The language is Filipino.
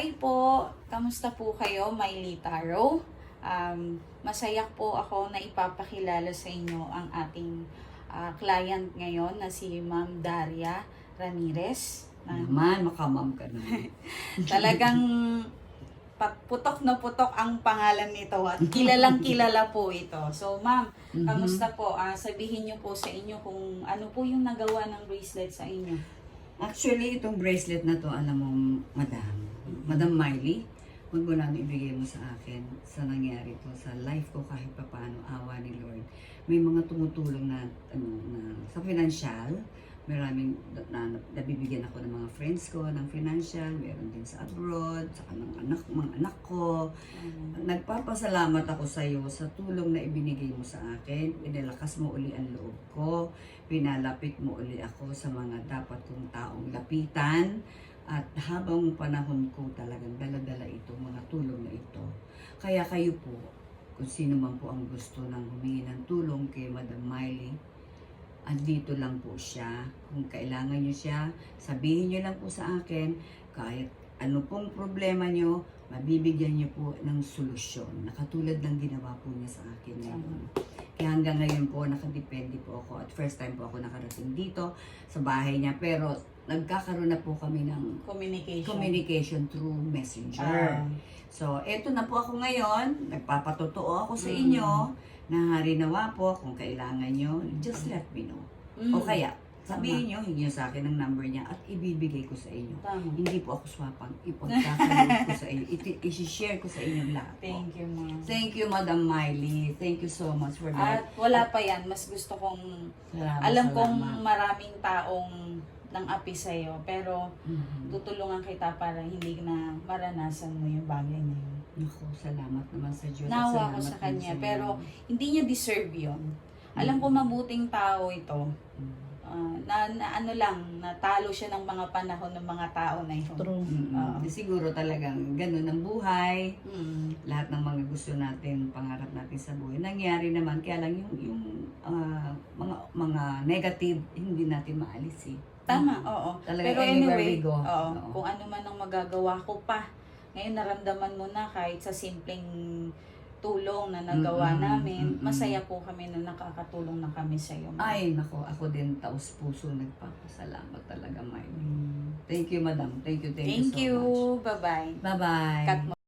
Hi po, kamusta po kayo, Miley Taro? Um, masaya po ako na ipapakilala sa inyo ang ating ah, client ngayon na si Ma'am Daria Ramirez. Na Naman, makamam ka na. talagang putok na putok ang pangalan nito at kilalang kilala po ito. So ma'am, Mhm. kamusta po? Ah, sabihin niyo po sa inyo kung ano po yung nagawa ng bracelet sa inyo. Actually, itong bracelet na to, alam mo, madam, Madam Miley, huwag mo lang ibigay mo sa akin sa nangyari to sa life ko kahit pa paano, awa ni Lord. May mga tumutulong na, ano, na sa financial, maraming na, na, nabibigyan ako ng mga friends ko ng financial, meron din sa abroad, sa ng anak, mga anak ko. Um, Nagpapasalamat ako sa iyo sa tulong na ibinigay mo sa akin. Pinalakas mo uli ang loob ko. Pinalapit mo uli ako sa mga dapat kong taong lapitan. At habang panahon ko talagang daladala ito, mga tulong na ito. Kaya kayo po, kung sino man po ang gusto ng humingi ng tulong kay Madam Miley, andito lang po siya. Kung kailangan nyo siya, sabihin nyo lang po sa akin, kahit ano pong problema nyo, mabibigyan niyo po ng solusyon. Nakatulad ng ginawa po niya sa akin ngayon. Kaya hanggang ngayon po, nakadepende po ako. At first time po ako nakarating dito sa bahay niya. Pero nagkakaroon na po kami ng communication. communication through messenger. Ah, So, eto na po ako ngayon. Nagpapatotoo ako sa Mm. inyo. Naharinawa po kung kailangan nyo. Just let me know. mm, O kaya, sabihin nyo, hingi nyo sa akin ang number niya at ibibigay ko sa inyo. Tama. Hindi po ako swapang ipagkakaroon ko sa inyo. Iti- I-share ko sa inyo lahat po. Thank you, ma'am. Thank you, Madam Miley. Thank you so much for that. At wala pa yan, mas gusto kong, Salamat, alam salamat. kong maraming taong nang api sa'yo, pero Mhm. tutulungan kita para hindi na maranasan mo yung bagay na yun. Naku, salamat naman sa Diyos. Nawa ko sa kanya, inyo. pero hindi niya deserve yun. Alam ko mabuting tao ito. Mhm. Ah, na, na ano lang, natalo siya ng mga panahon ng mga tao na yun. True. Mhm. Oo. Di siguro talagang ganun ang buhay. Mm. Lahat ng mga gusto natin, pangarap natin sa buhay. Nangyari naman, kaya lang yung, yung ah, mga mga negative, hindi natin maalis eh. Tama, oo. Talaga Pero anywhere anyway, we go. oo, Oo. kung ano man ang magagawa ko pa, ngayon naramdaman mo na kahit sa simpleng tulong na nagawa Mm-mm, namin, mm-mm. masaya po kami na nakakatulong na kami sa iyo. Ay, nako, ako din taos puso nagpapasalamat talaga, Miley. Mm. Thank you, madam. Thank you, thank, Thank you so you. much. Bye-bye. Bye-bye. Cut mo.